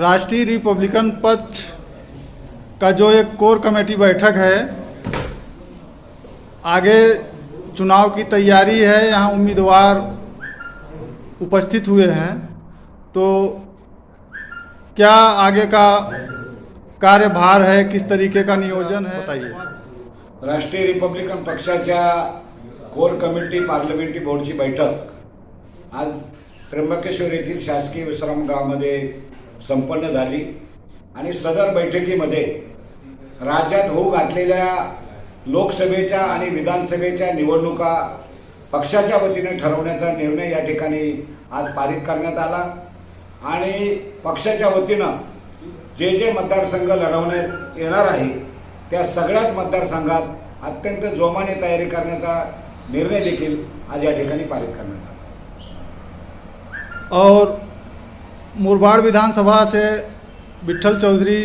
राष्ट्रीय रिपब्लिकन पक्ष का जो एक कोर कमेटी बैठक है, आगे चुनाव की तैयारी है, यहाँ उम्मीदवार उपस्थित हुए हैं। तो क्या आगे का कार्यभार है, किस तरीके का नियोजन है? बताइए। राष्ट्रीय रिपब्लिकन पक्षाच्या कोर कमिटी पार्लमेंटरी बोर्डची बैठक आज त्र्यंबकेश्वर येथील शासकीय विश्रामगृहामध्ये संपन्न झाली. आणि सदर बैठकीमध्ये राज्यात होऊ घातलेल्या लोकसभेच्या आणि विधानसभेच्या निवडणुका पक्षाच्या वतीने ठरवण्याचा निर्णय या ठिकाणी आज पारित करण्यात आला. आणि पक्षाच्या वतीनं जे जे मतदारसंघ लढवण्यात येणार आहे त्या सगळ्याच मतदारसंघात अत्यंत जोमाने तयारी करण्याचा निर्णय देखील आज या ठिकाणी पारित करण्यात आला. और मुरबाड़ विधानसभा से विट्ठल चौधरी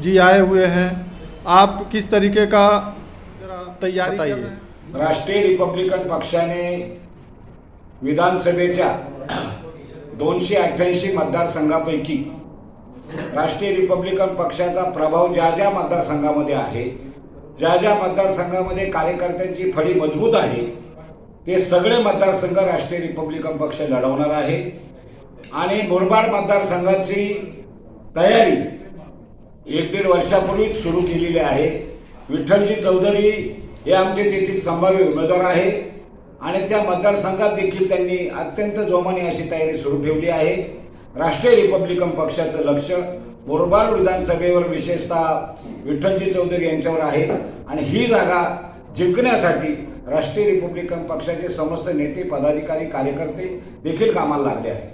जी आए हुए हैं। आप किस तरीके का तैयारी बताइए राष्ट्रीय रिपब्लिकन पक्षाने विधानसभेच्या दोनशे अठ्ठ्याऐंशी मतदारसंघापैकी राष्ट्रीय रिपब्लिकन पक्षाचा प्रभाव ज्या ज्या मतदारसंघामध्ये आहे ज्या ज्या मतदारसंघामध्ये कार्यकर्त्यांची फळी मजबूत आहे ते सगळे मतदारसंघ राष्ट्रीय रिपब्लिकन पक्ष लढवणार आहे. आणि मुरबाड मतदारसंघाची तयारी एक दीड वर्षापूर्वीच सुरू केलेली आहे. विठ्ठलजी चौधरी हे आमचे तेथील संभाव्य उमेदवार आहे. आणि त्या मतदारसंघात देखील त्यांनी अत्यंत जोमाने अशी तयारी सुरू ठेवली आहे. राष्ट्रीय रिपब्लिकन पक्षाचं लक्ष मुरबाड विधानसभेवर विशेषतः विठ्ठलजी चौधरी यांच्यावर आहे. आणि ही जागा जिंकण्यासाठी राष्ट्रीय रिपब्लिकन पक्षाचे समस्त नेते पदाधिकारी कार्यकर्ते देखील कामाला लागले आहेत.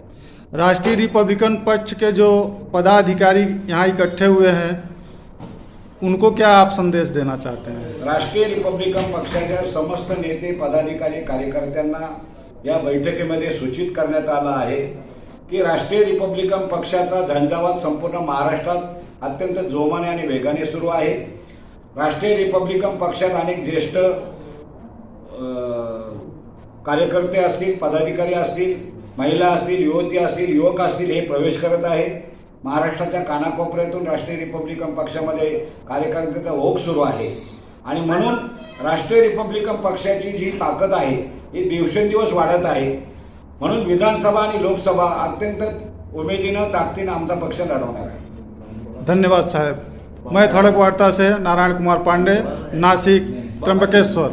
राष्ट्रीय रिपब्लिकन पक्ष के जो पदाधिकारी यहाँ इकट्ठे हुए हैं उनको क्या आप संदेश देना चाहते हैं? राष्ट्रीय रिपब्लिकन पक्षाच्या समस्त नेते पदाधिकारी कार्यकर्त्यांना या बैठकीमध्ये सूचित करण्यात आलं आहे की राष्ट्रीय रिपब्लिकन पक्षाचा झंझावात संपूर्ण महाराष्ट्रात अत्यंत जोमाने आणि वेगाने सुरू आहे. राष्ट्रीय रिपब्लिकन पक्षात अनेक ज्येष्ठ कार्यकर्ते असतील पदाधिकारी असतील महिला असतील युवती असतील युवक असतील हे प्रवेश करत आहेत. महाराष्ट्राच्या कानाकोपऱ्यातून राष्ट्रीय रिपब्लिकन पक्षामध्ये कार्यकर्त्याचा ओघ सुरू आहे. आणि म्हणून राष्ट्रीय रिपब्लिकन पक्षाची जी ताकद आहे ही दिवसेंदिवस वाढत आहे. म्हणून विधानसभा आणि लोकसभा अत्यंत उमेदीनं ताकदीनं आमचा पक्ष लढवणार आहे. धन्यवाद साहेब. मैं थड़क वार्ता से नारायण कुमार पांडे नाशिक त्र्यंबकेश्वर.